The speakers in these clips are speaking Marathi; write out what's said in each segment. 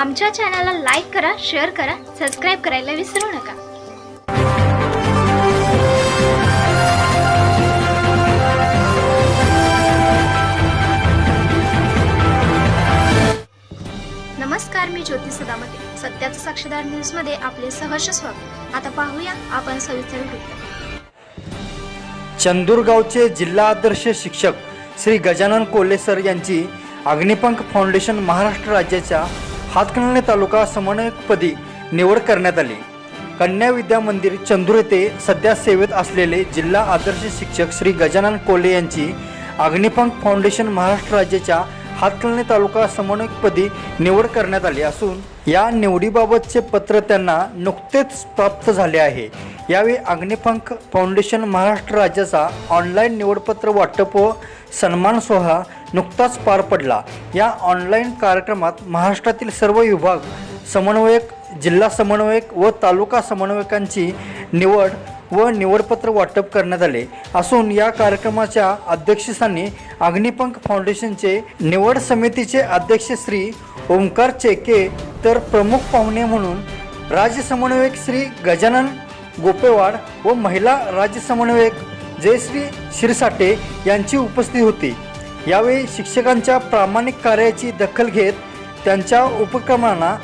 आमच्या चॅनलला लाईक करा शेअर करा सबस्क्राईब करायला विसरू नका. नमस्कार मी ज्योती सदामते. सत्याचं साक्षीदार न्यूजमध्ये आपले सहर्ष स्वागत. आता पाहूया आपण सविस्तर वृत्त. चंदूरगावचे जिल्हा आदर्श शिक्षक श्री गजानन कोल्हे सर यांची अग्निपंख फाउंडेशन महाराष्ट्र राज्याच्या हातकणंगले तालुका समन्वयकपदी निवड करण्यात आली. कन्या विद्या मंदिर चंदूर येथे सध्या सेवेत असलेले जिल्हा आदर्श शिक्षक श्री गजानन कोल्हे यांची अग्निपंख फाउंडेशन महाराष्ट्र राज्याच्या हातकणंगले तालुका समन्वयकपदी निवड करण्यात आली असून या निवडीबाबतचे पत्र त्यांना नुकतेच प्राप्त झाले आहे. यावेळी अग्निपंख फाउंडेशन महाराष्ट्र राज्याचा ऑनलाईन निवडपत्र वाटप व सन्मान सोहळा नुकताच पार पडला. या ऑनलाईन कार्यक्रमात महाराष्ट्रातील सर्व विभाग समन्वयक जिल्हा समन्वयक व तालुका समन्वयकांची निवड व निवडपत्र वाटप करण्यात आले. असून या कार्यक्रमाच्या अध्यक्षस्थानी अग्निपंख फाउंडेशनचे निवड समितीचे अध्यक्ष श्री ओंकार चेके तर प्रमुख पाहुणे म्हणून राज्य समन्वयक श्री गजानन गोपेवाड व महिला राज्य समन्वयक जयश्री शिरसाटे यांची उपस्थिती होती. यावेळी शिक्षकांच्या प्रामाणिक कार्याची दखल घेत त्यांच्या उपक्रमांना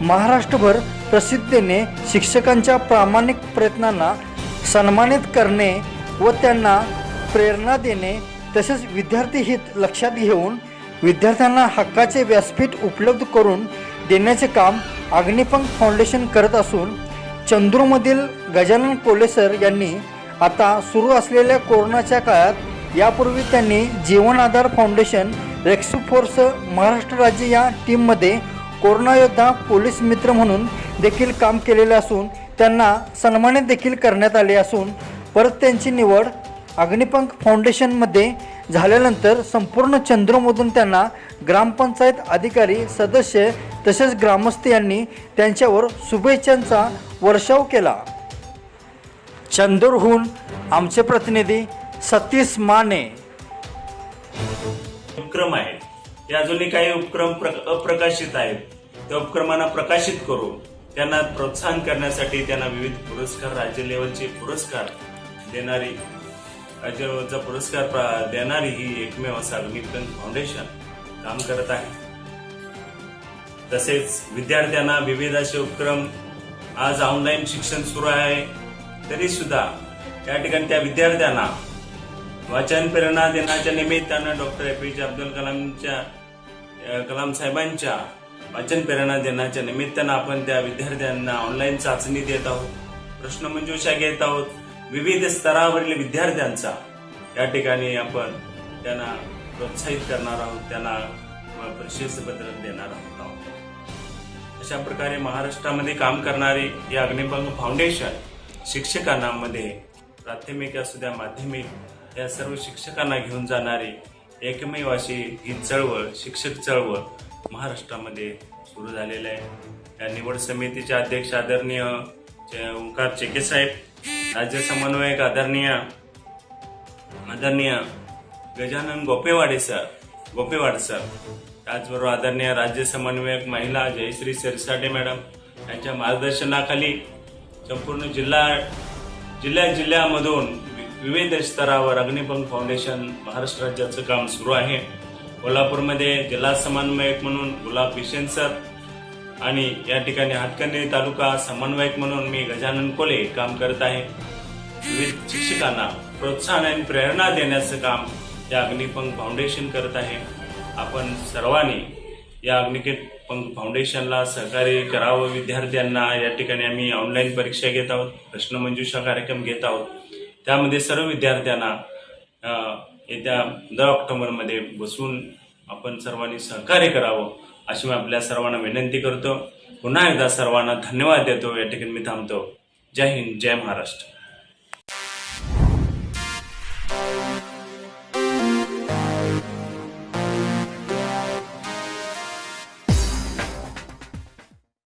महाराष्ट्रभर प्रसिद्धीने शिक्षकांच्या प्रामाणिक प्रयत्नांना सन्मानित करणे व त्यांना प्रेरणा देणे तसेच विद्यार्थी हित लक्षात घेऊन विद्यार्थ्यांना हक्काचे व्यासपीठ उपलब्ध करून देण्याचे काम अग्निपंख फाउंडेशन करत असून चंद्रूमधील गजानन कोलेसर यांनी आता सुरू असलेल्या कोरोनाच्या काळात यापूर्वी त्यांनी जीवन आधार फाउंडेशन रेक्सू फोर्स महाराष्ट्र राज्य या टीममध्ये कोरोना योद्धा पोलीस मित्र म्हणून देखील काम केलेले असून त्यांना सन्मानित देखील करण्यात आले असून परत त्यांची निवड अग्निपंख फाउंडेशनमध्ये झाल्यानंतर संपूर्ण चंद्रमधून त्यांना ग्रामपंचायत अधिकारी सदस्य तसेच ग्रामस्थ यांनी त्यांच्यावर शुभेच्छांचा वर्षाव केला. चंदूरहून आमचे प्रतिनिधी सतीश माने. उपक्रम आहेत. ते अजूनही काही उपक्रम प्रकाशित अप्रकाशित आहेत. त्या उपक्रमांना प्रकाशित करून त्यांना प्रोत्साहन करण्यासाठी त्यांना विविध पुरस्कार राज्य लेवलचे पुरस्कार देणारी राज्य लेवलचा पुरस्कार प्रा- देणारी ही एकमेव असा अग्निपंख फाउंडेशन काम करत आहे. तसेच विद्यार्थ्यांना विविध असे उपक्रम आज ऑनलाईन शिक्षण सुरू आहे. तरी सुद्धा या ठिकाणी त्या विद्यार्थ्यांना वाचन प्रेरणा देण्याच्या निमित्तानं डॉक्टर ए पी जे अब्दुल कलामच्या कलाम साहेबांच्या वाचन प्रेरणा दिनाच्या निमित्तानं आपण त्या विद्यार्थ्यांना ऑनलाईन चाचणी देत आहोत. प्रश्नमंजुषा घेत आहोत. विविध स्तरावरील विद्यार्थ्यांचा. या ठिकाणी आपण त्यांना प्रोत्साहित करणार आहोत. त्यांना अ, प्रशस्तीपत्र देणार आहोत. अशा प्रकारे महाराष्ट्रामध्ये काम करणारे हे अग्निपंख फाउंडेशन शिक्षकांमध्ये प्राथमिक असू द्या माध्यमिक या सर्व शिक्षकांना घेऊन जाणारी एकमेव अशी ही चळवळ शिक्षक चळवळ महाराष्ट्रामध्ये सुरू झालेलं आहे. या निवड समितीचे अध्यक्ष आदरणीय ओंकार चेके साहेब राज्य समन्वयक आदरणीय आदरणीय गजानन गोपेवाडे सर गोपेवाड सर त्याचबरोबर आदरणीय राज्य समन्वयक महिला जयश्री सरसाटे मॅडम यांच्या मार्गदर्शनाखाली संपूर्ण जिल्हा जिल्ह्या जिल्ह्यामधून वि- विविध स्तरावर अग्निपंख फाउंडेशन महाराष्ट्र राज्याचं काम सुरू आहे. कोल्हापूरमध्ये जिल्हा समन्वयक म्हणून गुलाब भीषण सर आणि या ठिकाणी हातकर्णी तालुका समन्वयक म्हणून मी गजानन कोले काम करत आहे. विविध शिक्षकांना प्रोत्साहन आणि प्रेरणा देण्याचं काम या अग्निपंख फाउंडेशन करत आहे. आपण सर्वांनी या अग्निपंख फाउंडेशनला सहकार्य करावं. विद्यार्थ्यांना या ठिकाणी आम्ही ऑनलाईन परीक्षा घेत आहोत प्रश्नमंजुषा कार्यक्रम घेत आहोत. त्यामध्ये सर्व विद्यार्थ्यांना येत्या पंधरा ऑक्टोबरमध्ये बसून आपण सर्वांनी सहकार्य करावं अशी मी आपल्या सर्वांना विनंती करतो. पुन्हा एकदा सर्वांना धन्यवाद देतो. या ठिकाणी मी थांबतो. जय हिंद जय महाराष्ट्र.